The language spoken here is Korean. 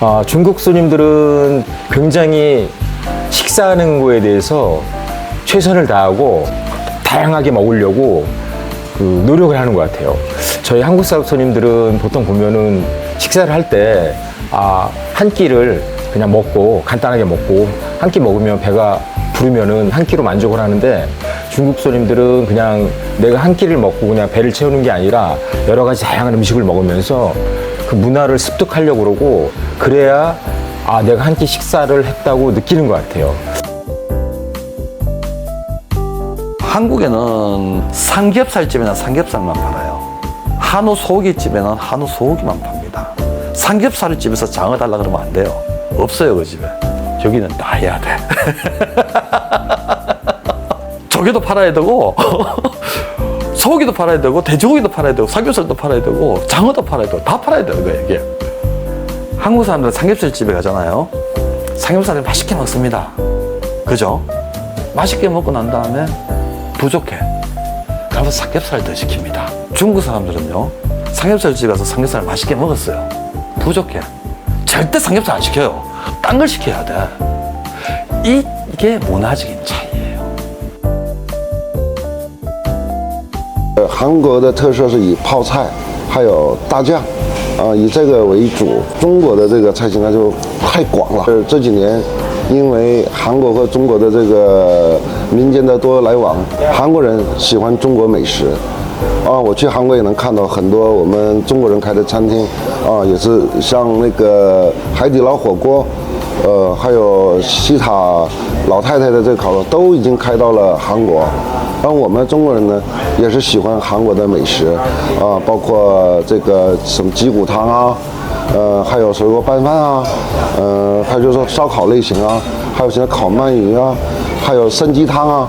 아, 중국 손님들은 굉장히 식사하는 거에 대해서 최선을 다하고 다양하게 먹으려고 그 노력을 하는 것 같아요. 저희 한국 사업 손님들은 보통 보면은 식사를 할 때 아, 한 끼를 그냥 먹고 간단하게 먹고 한 끼 먹으면 배가 부르면은 한 끼로 만족을 하는데 중국 손님들은 그냥 내가 한 끼를 먹고 그냥 배를 채우는 게 아니라 여러 가지 다양한 음식을 먹으면서 그 문화를 습득하려고 그러고 그래야 아 내가 한 끼 식사를 했다고 느끼는 것 같아요. 한국에는 삼겹살집에는 삼겹살만 팔아요. 한우 소고기집에는 한우 소고기만 팝니다. 삼겹살 집에서 장어 달라 그러면 안 돼요. 없어요 그 집에. 여기는 다 해야 돼. 조개도 팔아야 되고 소고기도 팔아야 되고 돼지고기도 팔아야 되고 삼겹살도 팔아야 되고 장어도 팔아야 되고 다 팔아야 되는 거예요 이게. 한국 사람들은 삼겹살 집에 가잖아요. 삼겹살을 맛있게 먹습니다. 그죠? 맛있게 먹고 난 다음에 부족해. 그러면 삼겹살 더 시킵니다. 중국 사람들은요, 삼겹살 집 가서 삼겹살 맛있게 먹었어요. 부족해. 절대 삼겹살 안 시켜요. 딴 걸 시켜야 돼. 이, 이게 문화적인 차이예요. 呃韩国的特色是以泡菜还有大酱， 啊、以这个为主。中国的这个菜型那就太广了。这几年，因为韩国和中国的这个民间的多来往，韩国人喜欢中国美食。啊，我去韩国也能看到很多我们中国人开的餐厅，啊，也是像那个海底捞火锅，呃，还有西塔老太太的这个烤肉都已经开到了韩国。但我们中国人呢，也是喜欢韩国的美食啊，包括这个什么鸡骨汤啊，呃，还有水果拌饭啊，呃，还有就是说烧烤类型啊，还有现在烤鳗鱼啊，还有参鸡汤啊，